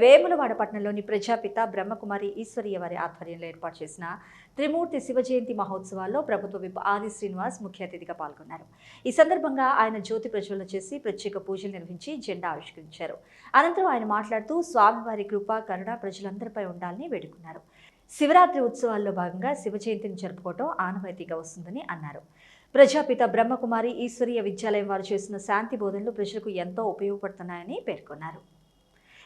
వేములవాడ పట్టణంలోని ప్రజాపిత బ్రహ్మకుమారి ఈశ్వరీయ వారి ఆధ్వర్యంలో ఏర్పాటు చేసిన త్రిమూర్తి శివ జయంతి మహోత్సవాల్లో ప్రభుత్వ విప్ ఆది శ్రీనివాస్ ముఖ్య అతిథిగా పాల్గొన్నారు. ఈ సందర్భంగా ఆయన జ్యోతి ప్రజ్వలన చేసి ప్రత్యేక పూజలు నిర్వహించి జెండా ఆవిష్కరించారు. అనంతరం ఆయన మాట్లాడుతూ స్వామివారి కృప కరుణ ప్రజలందరిపై ఉండాలని వేడుకున్నారు. శివరాత్రి ఉత్సవాల్లో భాగంగా శివ జయంతిని జరుపుకోవటం ఆనవాయితీగా వస్తుందని అన్నారు. ప్రజాపిత బ్రహ్మకుమారి ఈశ్వరీయ విద్యాలయం వారు చేసిన శాంతి బోధనలు ప్రజలకు ఎంతో ఉపయోగపడుతున్నాయని పేర్కొన్నారు.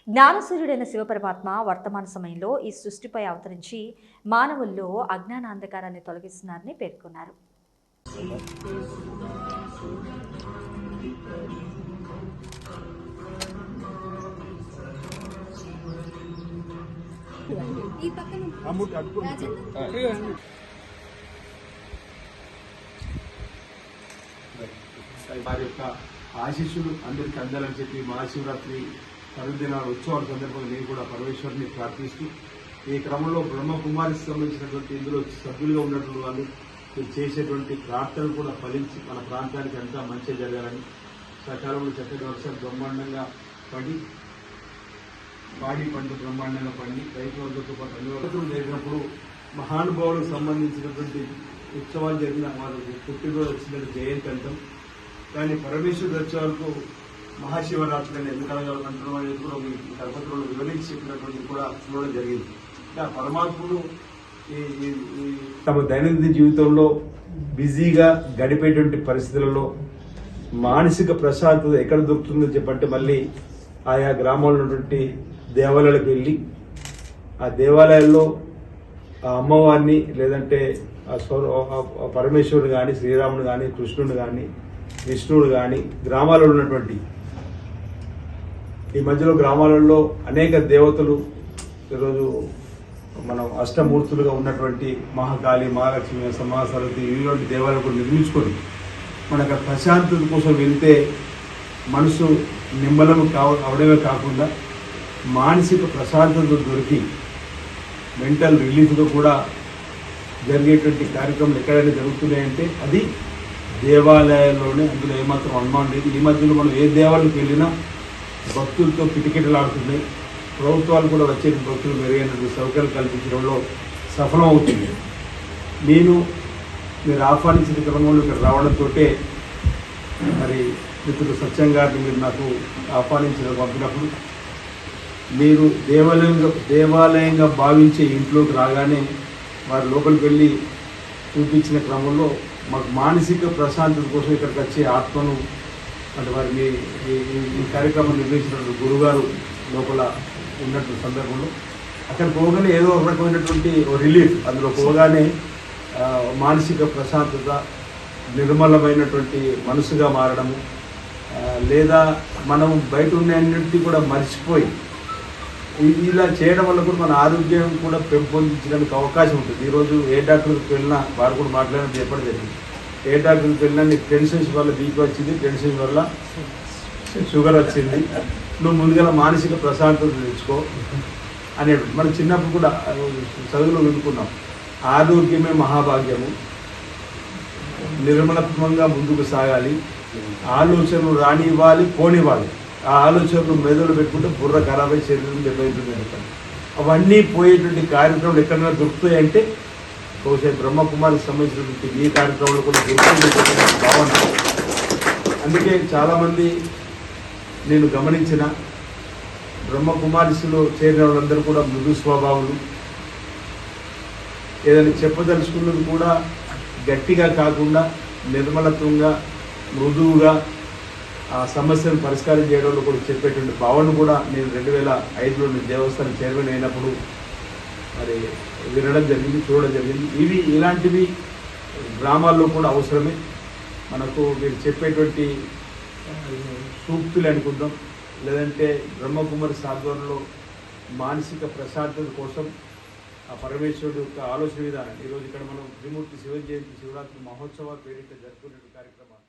జ్ఞానసూర్యుడైన శివపరమాత్మ వర్తమాన సమయంలో ఈ సృష్టిపై అవతరించి మానవుల్లో అజ్ఞాన అంధకారాన్ని తొలగిస్తున్నారని పేర్కొన్నారు ఈ పక్కన రాజన్న వారి యొక్క ఆశీస్సులు అందరికీ అందాలని చెప్పి మహాశివరాత్రి పర్వదినాల ఉత్సవాల సందర్భంగా నేను కూడా పరమేశ్వరుని ప్రార్థిస్తూ ఈ క్రమంలో బ్రహ్మకుమారికి సంబంధించినటువంటి ఇందులో సభ్యులుగా ఉన్నటువంటి వాళ్ళు చేసేటువంటి ప్రార్థనలు కూడా ఫలించి మన ప్రాంతానికి అంతా మంచి జరగాలని సకాలంలో చక్కటి వర్షాలు బ్రహ్మాండంగా పడి పాడి పంట బ్రహ్మాండంగా పండి రైతులతో పాటు అన్ని వర్గతులు జరిగినప్పుడు మహానుభావులకు సంబంధించినటువంటి ఉత్సవాలు జరిగిన వారు పుట్టినరోజు వచ్చినట్టు జయంతి అంటాం. కానీ పరమేశ్వరుడు వచ్చే వరకు మహాశివరాత్రిని ఎందుకు అనగలంటున్నాం అనేది కూడా మీకు కల్పత్రులు వివరించి చెప్పినటువంటి కూడా చూడడం జరిగింది. అంటే ఆ పరమాత్ముడు ఈ- ఈ- తమ దైనందిన జీవితంలో బిజీగా గడిపేటువంటి పరిస్థితులలో మానసిక ప్రశాంతత ఎక్కడ దొరుకుతుందో చెప్పంటే మళ్ళీ ఆయా గ్రామాల్లో ఉన్నటువంటి దేవాలయాలకు వెళ్ళి ఆ దేవాలయాల్లో ఆ అమ్మవారిని లేదంటే ఆ స్వర- పరమేశ్వరుడు కానీ శ్రీరాముడు కానీ కృష్ణుడు కానీ విష్ణువుడు కానీ గ్రామాలలో ఉన్నటువంటి ఈ మధ్యలో గ్రామాలలో అనేక దేవతలు ఈరోజు మనం అష్టమూర్తులుగా ఉన్నటువంటి మహాకాళి మహాలక్ష్మి సమాసరతి ఇటువంటి దేవాలయాలు కూడా నిర్మించుకొని మనకు ఆ ప్రశాంతత కోసం వెళ్తే మనసు నిమ్మలం కావ అవడమే కాకుండా మానసిక ప్రశాంతత దొరికి మెంటల్ రిలీఫ్గా కూడా జరిగేటువంటి కార్యక్రమాలు ఎక్కడైనా జరుగుతున్నాయంటే అది దేవాలయాల్లోనే అందులో ఏమాత్రం అనుమానం లేదు. ఈ మధ్యలో మనం ఏ దేవాలయానికి వెళ్ళినా భక్తులతో కిటకిటలాడుతున్నాయి. ప్రభుత్వాలు కూడా వచ్చే భక్తులు మెరుగైన సౌకర్యాలు కల్పించడంలో సఫలం అవుతుంది నేను మీరు ఆహ్వానించిన క్రమంలో ఇక్కడ రావడంతో మరి మిత్రుడు సత్యం గారిని మీరు నాకు ఆహ్వానించిన పంపినప్పుడు మీరు దేవాలయంగా దేవాలయంగా భావించే ఇంట్లోకి రాగానే వారి లోపలికి వెళ్ళి చూపించిన క్రమంలో మాకు మానసిక ప్రశాంతత కోసం ఇక్కడికి వచ్చే ఆత్మను అంటే మరి మీ ఈ- ఈ- కార్యక్రమం నిర్వహించినటువంటి గురుగారు లోపల ఉన్నటువంటి సందర్భంలో అక్కడ పోగానే ఏదో ఒక రకమైనటువంటి రిలీఫ్ అందులో పోగానే మానసిక ప్రశాంతత నిర్మలమైనటువంటి మనసుగా మారడము లేదా మనం బయట ఉన్న అన్నింటినీ కూడా మర్చిపోయి ఇలా చేయడం వల్ల కూడా మన ఆరోగ్యం కూడా పెంపొందించడానికి అవకాశం ఉంటుంది. ఈరోజు ఏ డాక్టర్కి వెళ్ళినా వారు కూడా మాట్లాడడం చెప్పడం జరిగింది. ఏ డాక్టర్కి వెళ్ళినా టెన్షన్స్ వల్ల బీపీ వచ్చింది టెన్షన్ వల్ల షుగర్ వచ్చింది. నువ్వు ముందుగా మానసిక ప్రశాంతత తెచ్చుకో అనే మనం చిన్నప్పుడు కూడా చదువులో వినుకున్నాం ఆరోగ్యమే మహాభాగ్యము. నిర్మలత్వంగా ముందుకు సాగాలి. ఆలోచనలు రానివ్వాలి పోనివ్వాలి. ఆ ఆలోచనలు మెదడు పెట్టుకుంటే బుర్ర ఖరాబ్ అయ్యి శరీరం దెబ్బతింటుంది. అవన్నీ పోయేటువంటి కార్యక్రమాలు ఎక్కడైనా దొరుకుతాయంటే బహుశా బ్రహ్మకుమారికి సంబంధించినటువంటి ఈ కార్యక్రమంలో కూడా దొరుకుతుంది భావన. అందుకే చాలామంది నేను గమనించిన బ్రహ్మకుమారిసులో చేరిన వాళ్ళందరూ కూడా మృదు స్వభావులు. ఏదైనా చెప్పదలుచుకున్నది కూడా గట్టిగా కాకుండా నిర్మలత్వంగా మృదువుగా ఆ సమస్యను పరిష్కారం చేయడంలో కూడా చెప్పేటువంటి భావన కూడా నేను రెండు వేల ఐదులో నేను దేవస్థానం చైర్మన్ అయినప్పుడు మరి వినడం జరిగింది చూడడం జరిగింది. ఇవి ఇలాంటివి గ్రామాల్లో కూడా అవసరమే. మనకు మీరు చెప్పేటువంటి సూక్తులు అనుకుందాం. లేదంటే బ్రహ్మకుమారి సాధ్వర్యంలో మానసిక ప్రశాంతత కోసం ఆ పరమేశ్వరుడు యొక్క ఆలోచన విధానం ఈరోజు ఇక్కడ మనం త్రిమూర్తి శివ జయంతి శివరాత్రి మహోత్సవాలు పేరిట జరుపుకునే కార్యక్రమాలు